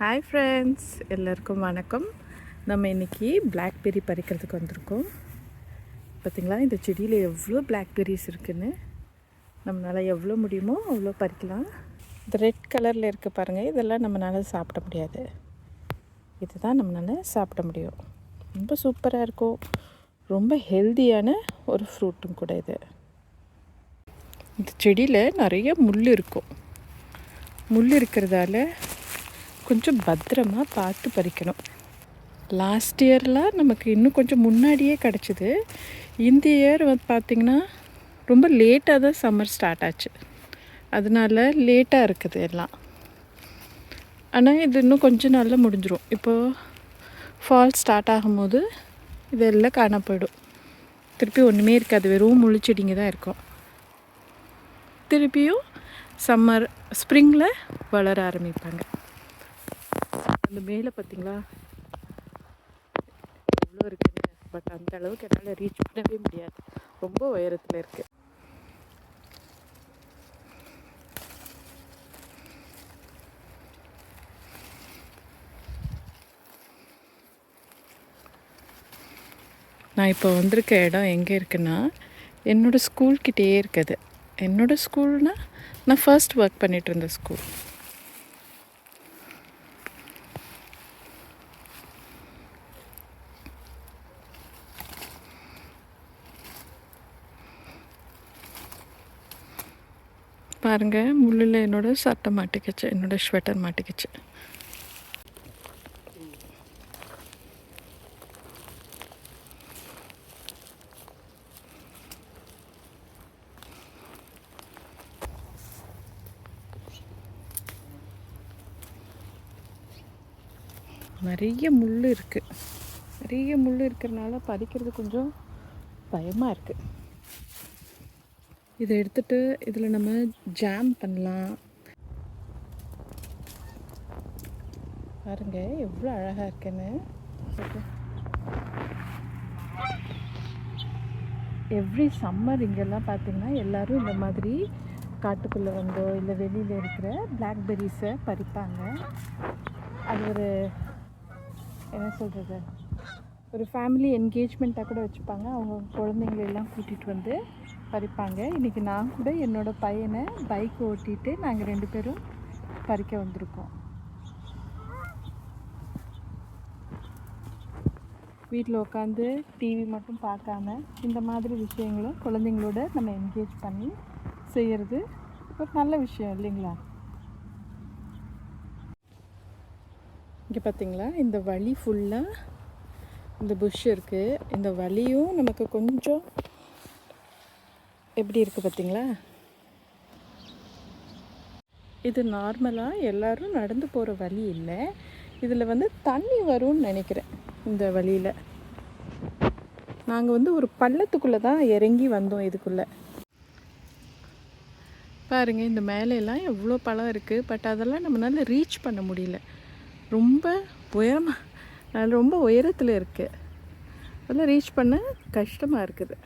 Hi friends எல்லாருக்கும் வணக்கம். நம்ம இன்றைக்கி பிளாக்பெரி பறிக்கிறதுக்கு வந்திருக்கோம். பார்த்திங்களா இந்த செடியில் எவ்வளோ பிளாக்பெரிஸ் இருக்குதுன்னு நம்மளால் எவ்வளோ முடியுமோ அவ்வளோ பறிக்கலாம். இந்த ரெட் கலரில் இருக்க பாருங்கள் இதெல்லாம் நம்மளால் சாப்பிட முடியாது. இதுதான் நம்மளால் சாப்பிட முடியும். ரொம்ப சூப்பராக இருக்கும். ரொம்ப ஹெல்தியான ஒரு ஃப்ரூட்டும் கூட இது. இந்த செடியில் நிறைய முள் இருக்கும். முள் இருக்கிறதால கொஞ்சம் பத்திரமா பார்த்து பறிக்கணும். லாஸ்ட் இயர்லாம் நமக்கு இன்னும் கொஞ்சம் முன்னாடியே கிடச்சிது. இந்த இயர் வந்து பார்த்திங்கன்னா ரொம்ப லேட்டாக தான் சம்மர் ஸ்டார்ட் ஆச்சு. அதனால லேட்டாக இருக்குது எல்லாம். ஆனால் இது இன்னும் கொஞ்ச நாளில் முடிஞ்சிடும் இப்போது ஃபால் ஸ்டார்ட் ஆகும்போது இதெல்லாம் காண போயிடும். திருப்பி ஒன்றுமே இருக்காது. வெறும் முழிச்செடிங்க தான் இருக்கும். திருப்பியும் சம்மர் ஸ்ப்ரிங்கில் வளர ஆரம்பிப்பாங்க. அந்த மேலே பார்த்தீங்களா எவ்வளோ இருக்குன்னு பட் அந்த அளவுக்கு என்னால் ரீச் பண்ணவே முடியாது. ரொம்ப உயரத்தில் இருக்குது நான் இப்போ வந்திருக்க இடம் எங்கே இருக்குன்னா என்னோடய ஸ்கூல்கிட்டேயே இருக்குது. என்னோடய ஸ்கூல்னால் நான் ஃபர்ஸ்ட் ஒர்க் பண்ணிகிட்டு இருந்த ஸ்கூல் பாருங்கள் முள்ளில் என்னோட சட்டை மாட்டிக்கிச்சு என்னோடய ஸ்வெட்டர் மாட்டிக்கிச்சு. நிறைய முள் இருக்குது நிறைய முள் இருக்கிறனால பறிக்கிறது கொஞ்சம் பயமாக இருக்குது இதை எடுத்துட்டு இதில் நம்ம ஜாம் பண்ணலாம். பாருங்க எவ்வளோ அழகாக இருக்குன்னு. எவ்ரி சம்மர் இங்கெல்லாம் பார்த்திங்கன்னா எல்லோரும் இந்த மாதிரி காட்டுக்குள்ளே வந்தோ இல்லை வெளியில் இருக்கிற பிளாக்பெரிஸை பறிப்பாங்க. அது ஒரு என்ன சொல்கிறது ஒரு ஃபேமிலி என்கேஜ்மெண்ட்டாக கூட வச்சுப்பாங்க. அவங்க குழந்தைங்களெல்லாம் கூட்டிகிட்டு வந்து பறிப்பாங்க. இன்றைக்கி நான் கூட என்னோடய பையனை பைக் ஓட்டிட்டு நாங்கள் ரெண்டு பேரும் பறிக்க வந்திருக்கோம். வீட்டில் உட்காந்து டிவி மட்டும் பார்க்காம இந்த மாதிரி விஷயங்களும் குழந்தைங்களோட நம்ம என்கேஜ் பண்ணி செய்கிறது ஒரு நல்ல விஷயம் இல்லைங்களா? இங்கே பார்த்தீங்களா இந்த வழி ஃபுல்லாக இந்த புஷ் இருக்குது இந்த வழியும் நமக்கு கொஞ்சம் எப்படி இருக்குது பார்த்தீங்களா? இது நார்மலாக எல்லோரும் நடந்து போகிற வழி இல்லை. இதில் வந்து தண்ணி வரும்னு நினைக்கிறேன் இந்த வழியில். நாங்கள் வந்து ஒரு பள்ளத்துக்குள்ளே தான் இறங்கி வந்தோம் இதுக்குள்ளே. பாருங்கள் இந்த மேலையெல்லாம் எவ்வளோ பழம் இருக்குது பட் அதெல்லாம் நம்மளால் ரீச் பண்ண முடியல. ரொம்ப உயரமாக ரொம்ப உயரத்தில் இருக்குது அதெல்லாம் ரீச் பண்ண கஷ்டமாக இருக்குது.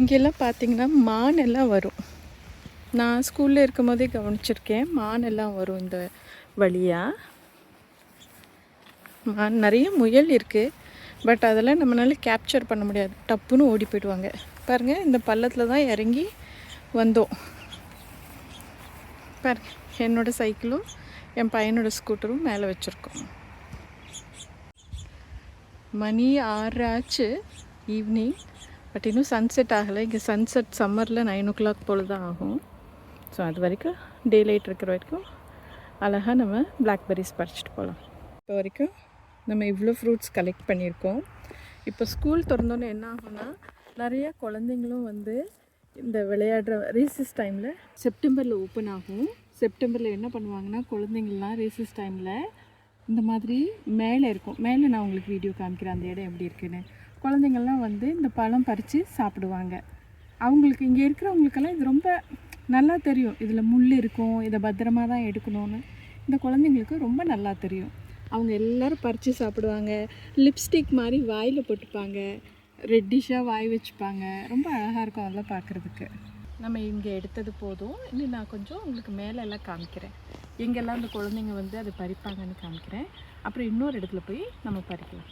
இங்கெல்லாம் பார்த்தீங்கன்னா மான் எல்லாம் வரும். நான் ஸ்கூலில் இருக்கும் போதே கவனிச்சிருக்கேன். மான் எல்லாம் வரும் இந்த வழியாக மான் நிறைய முயல் இருக்குது பட் அதெல்லாம் நம்மளால கேப்சர் பண்ண முடியாது. டப்புன்னு ஓடி போயிடுவாங்க. பாருங்கள் இந்த பள்ளத்தில் தான் இறங்கி வந்தோம். பாருங்க என்னோடய சைக்கிளும் என் பையனோட ஸ்கூட்டரும் மேலே வச்சுருக்கோம். மணி ஆறு ஆச்சு ஈவினிங் பட் இன்னும் சன்செட் ஆகலை. இங்கே சன்செட் சம்மரில் நைன் ஓ கிளாக் போல் தான் ஆகும். ஸோ அது வரைக்கும் டே லைட் இருக்கிற வரைக்கும் அழகாக நம்ம பிளாக்பெரிஸ் பறிச்சிட்டு போகலாம் இப்போ வரைக்கும் நம்ம இவ்வளோ ஃப்ரூட்ஸ் கலெக்ட் பண்ணியிருக்கோம். இப்போ ஸ்கூல் திறந்தோன்னே என்ன ஆகும்னா நிறைய குழந்தைங்களும் வந்து இந்த விளையாடுற ரீசஸ் டைமில் செப்டம்பரில் ஓப்பன் ஆகும். செப்டம்பரில் என்ன பண்ணுவாங்கன்னா குழந்தைங்கள்லாம் ரீசஸ் டைமில் இந்த மாதிரி மேலே இருக்கும். மேலே நான் உங்களுக்கு வீடியோ காமிக்கிறேன் அந்த இடம் எப்படி இருக்குன்னு. குழந்தைங்கள்லாம் வந்து இந்த பழம் பறித்து சாப்பிடுவாங்க. அவங்களுக்கு இங்கே இருக்கிறவங்களுக்கெல்லாம் இது ரொம்ப நல்லா தெரியும். இதில் முள் இருக்கும் இதை பத்திரமா தான் எடுக்கணும்னு. இந்த குழந்தைங்களுக்கு ரொம்ப நல்லா தெரியும். அவங்க எல்லோரும் பறித்து சாப்பிடுவாங்க. லிப்ஸ்டிக் மாதிரி வாயில் போட்டுப்பாங்க. ரெட்டிஷாக வாய் வச்சுப்பாங்க. ரொம்ப அழகாக இருக்கும் அதெல்லாம் பார்க்குறதுக்கு நம்ம இங்கே எடுத்தது போதும். இன்னும் நான் கொஞ்சம் உங்களுக்கு மேலே எல்லாம் காமிக்கிறேன். எங்கெல்லாம் அந்த குழந்தைங்க வந்து அதை பறிப்பாங்கன்னு காமிக்கிறேன். அப்புறம் இன்னொரு இடத்துல போய் நம்ம பறிக்கலாம்.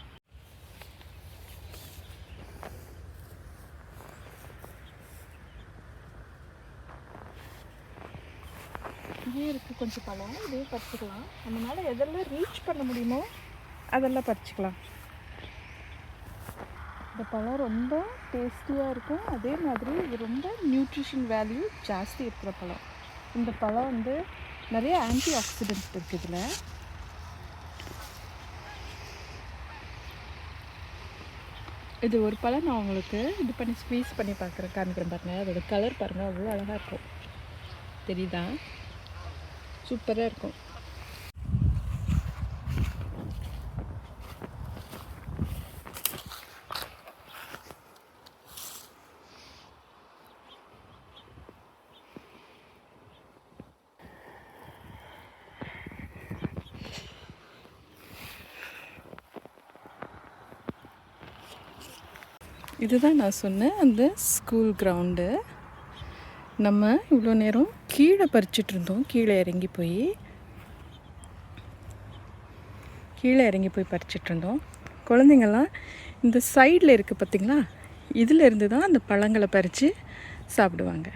இங்கே இருக்குது கொஞ்சம் பழம் இதே பறிச்சுக்கலாம். நம்மளால் எதெல்லாம் ரீச் பண்ண முடியுமோ அதெல்லாம் பறிச்சுக்கலாம். இந்த பழம் ரொம்ப டேஸ்டியாக இருக்கும். அதே மாதிரி இது ரொம்ப நியூட்ரிஷன் வேல்யூ ஜாஸ்தி இருக்கிற பழம். இந்த பழம் வந்து நிறைய ஆன்டி ஆக்சிடென்ட் இருக்குது இதில். இது ஒரு பழம் நான் உங்களுக்கு இது பண்ணி ஸ்க்வீஸ் பண்ணி பார்க்குறேன். காமிக்கிறேன் பாருங்கள் அதோட கலர் பாருங்கள் அவ்வளோ அழகாக இருக்கும். தெரியுதா? சூப்பராக இருக்கும். இதுதான் நான் சொன்னேன் அந்த ஸ்கூல் கிரவுண்டு நம்ம இவ்வளோ நேரம் கீழே பறிச்சிட்டு இருந்தோம். கீழே இறங்கி போய். கீழே இறங்கி போய் பறிச்சிட்டு இருந்தோம். குழந்தைங்கள்லாம் இந்த சைடில் இருக்குது பார்த்திங்களா இதில் இருந்து தான் அந்த பழங்களை பறித்து சாப்பிடுவாங்க.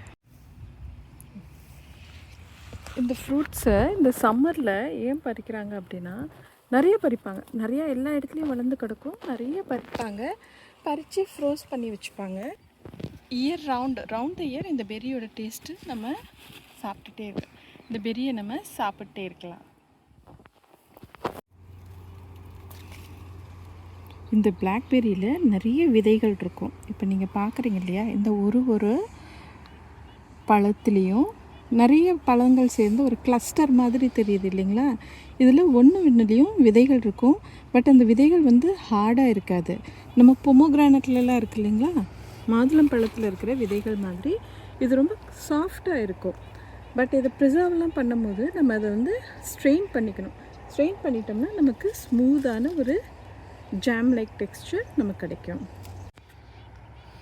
இந்த ஃப்ரூட்ஸை இந்த சம்மரில் ஏன் பறிக்கிறாங்க அப்படின்னா நிறைய பறிப்பாங்க. நிறையா எல்லா இடத்துலையும் வளர்ந்து கிடக்கும். நிறைய பறிப்பாங்க. பறித்து ஃப்ரோஸ் பண்ணி வச்சுப்பாங்க. இயர் ரவுண்டு ரவுண்ட் இயர் இந்த பெரியோட டேஸ்ட்டு நம்ம சாப்பிட்டுட்டே இருக்கோம் இந்த பெரியை நம்ம சாப்பிட்டே இருக்கலாம். இந்த பிளாக்பெரியில் நிறைய விதைகள் இருக்கும். இப்போ நீங்கள் பார்க்குறீங்க இல்லையா? இந்த ஒரு ஒரு பழத்துலேயும் நிறைய பழங்கள் சேர்ந்து ஒரு கிளஸ்டர் மாதிரி தெரியுது இல்லைங்களா? இதில் ஒன்று ஒன்றுலேயும் விதைகள் இருக்கும். பட் அந்த விதைகள் வந்து ஹார்டாக இருக்காது. நம்ம பொமோகிரானட்லலாம் இருக்கு இல்லைங்களா? மாதுளம் பழத்தில் இருக்கிற விதைகள் மாதிரி இது ரொம்ப சாஃப்டாக இருக்கும். பட் இதை ப்ரிசர்வ்லாம் பண்ணும்போது நம்ம அதை வந்து ஸ்ட்ரெயின் பண்ணிக்கணும். ஸ்ட்ரெயின் பண்ணிட்டோம்னா நமக்கு ஸ்மூத்தான ஒரு ஜாம் லைக் டெக்ஸ்டர் நமக்கு கிடைக்கும்.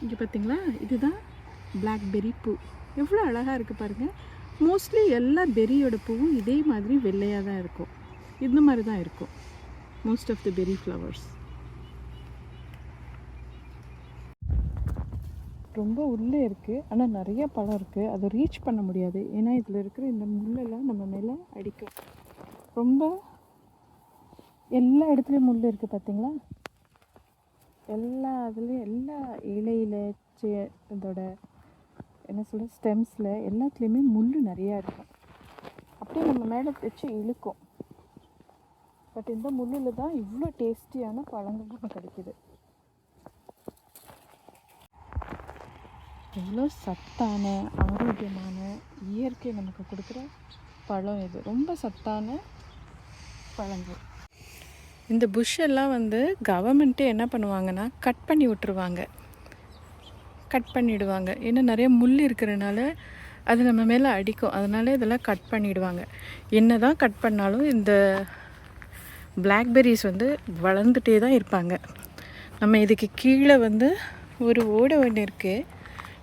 இங்கே பார்த்தீங்களா இதுதான் பிளாக்பெர்ரி பூ. எவ்வளோ அழகாக இருக்குது பாருங்கள் மோஸ்ட்லி எல்லா பெரியோட பூவும் இதே மாதிரி வெள்ளையாக தான் இருக்கும். இந்த மாதிரி தான் இருக்கும். Most of the berry flowers ரொம்ப உள்ளே இருக்குது ஆனால் நிறைய பழம் இருக்குது அதை ரீச் பண்ண முடியாது. ஏன்னா இதில் இருக்கிற இந்த முள்ளெல்லாம் நம்ம மேலே அடிக்கும். ரொம்ப எல்லா இடத்துலையும் முள் இருக்குது பார்த்தீங்களா எல்லா இதுலேயும் எல்லா இலையில் சே இதோட என்ன சொல்ல ஸ்டெம்ஸில் எல்லாத்துலேயுமே முள் நிறையா இருக்கும். அப்படியே நம்ம மேலே வச்சு இழுக்கும். பட் இந்த முள்ளில் தான் இவ்வளோ டேஸ்டியான பழங்கள் நமக்கு கிடைக்கிது. எவ்வளோ சத்தான ஆரோக்கியமான இயற்கை நமக்கு கொடுக்குற பழம் இது. ரொம்ப சத்தான பழங்கள். இந்த புஷ்ஷெல்லாம் வந்து கவர்மெண்ட்டே என்ன பண்ணுவாங்கன்னா கட் பண்ணி விட்டுருவாங்க. கட் பண்ணிவிடுவாங்க ஏன்னா நிறைய முள் இருக்கிறனால அது நம்ம மேலே அடிக்கும். அதனால இதெல்லாம் கட் பண்ணிவிடுவாங்க என்ன தான் கட் பண்ணாலும் இந்த பிளாக்பெரிஸ் வந்து வளர்ந்துட்டே தான் இருப்பாங்க. நம்ம இதுக்கு கீழே வந்து ஒரு ஓடை ஒன்று இருக்குது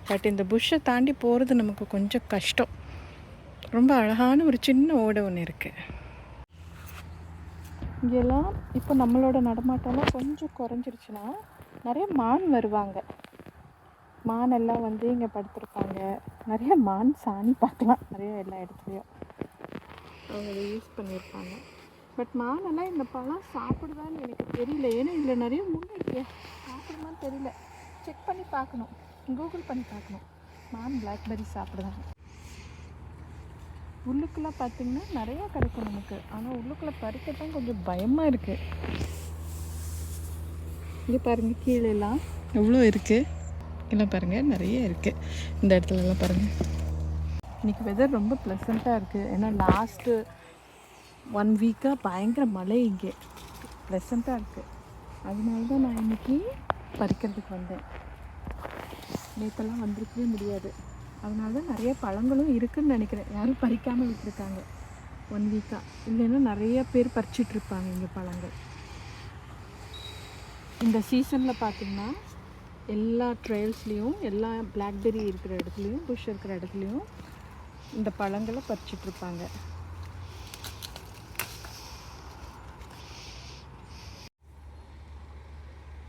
பட் இந்த புஷ்ஷை தாண்டி போகிறது நமக்கு கொஞ்சம் கஷ்டம். ரொம்ப அழகான ஒரு சின்ன ஓடை ஒன்று இருக்குது இங்கெல்லாம் இப்போ நம்மளோட நடமாட்டம்லாம் கொஞ்சம் குறைஞ்சிருச்சுன்னா நிறைய மான் வருவாங்க. மான் எல்லாம் வந்து இங்கே படுத்துருப்பாங்க. நிறைய மான் சாணி பார்க்கலாம். நிறைய எல்லா இடத்துலையும் அவங்க அதை யூஸ் பண்ணியிருப்பாங்க பட் மானெல்லாம் இந்த பழம் சாப்பிடுதான்னு எனக்கு தெரியல. ஏன்னா இதில் நிறைய முள் சாப்பிடுமான்னு தெரியல. செக் பண்ணி பார்க்கணும். கூகுள் பண்ணி பார்க்கணும். நான் பிளாக்பெர்ரி சாப்பிடுதாங்க உள்ளுக்குள்ளே பார்த்தீங்கன்னா நிறையா கிடைக்கும் நமக்கு. ஆனால் உள்ளுக்குள்ளே பறிக்க தான் கொஞ்சம் பயமாக இருக்குது இங்கே பாருங்கள் எல்லாம் எவ்வளோ இருக்குது இல்லை பாருங்கள் நிறைய இருக்குது இந்த இடத்துலலாம் பாருங்கள் இன்றைக்கி வெதர் ரொம்ப ப்ளசண்ட்டாக இருக்குது ஏன்னா லாஸ்ட்டு ஒன் வீக்காக பயங்கர மழை இங்கே. ப்ளசண்ட்டாக இருக்குது அதனால தான் நான் இன்றைக்கி பறிக்கிறதுக்கு வந்தேன். நேற்றெல்லாம் வந்திருக்கவே முடியாது. அதனால தான் நிறைய பழங்களும் இருக்குதுன்னு நினைக்கிறேன். யாரும் பறிக்காமல் விட்டுருக்காங்க. ஒன் வீக்காக இல்லைன்னா நிறைய பேர் பறிச்சிட்ருப்பாங்க இங்கே பழங்கள். இந்த சீசனில் பார்த்திங்கன்னா எல்லா ட்ரையல்ஸ்லேயும் எல்லா பிளாக்பெரி இருக்கிற இடத்துலையும் புஷ் இருக்கிற இடத்துலையும் இந்த பழங்களை பறிச்சிட்ருப்பாங்க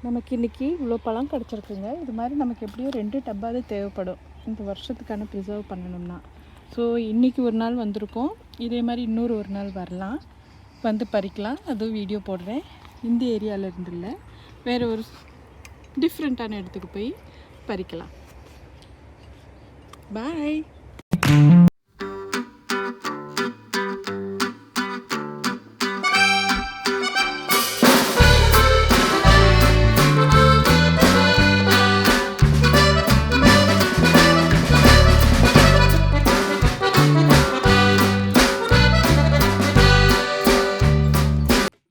நமக்கு இன்றைக்கி இவ்வளோ பழம் கிடச்சிருக்குங்க. இது மாதிரி நமக்கு எப்படியும் ரெண்டு டப்பாவது தேவைப்படும். இந்த வருஷத்துக்கான ப்ரிசர்வ் பண்ணணும்னா. ஸோ இன்றைக்கி ஒரு நாள் வந்திருக்கோம் இதே மாதிரி இன்னொரு ஒரு நாள் வரலாம். வந்து பறிக்கலாம். அதுவும் வீடியோ போடுறேன். இந்த ஏரியாவில் இருந்து இல்லை. வேறு ஒரு டிஃப்ரெண்ட்டான இடத்துக்கு போய் பறிக்கலாம். பாய்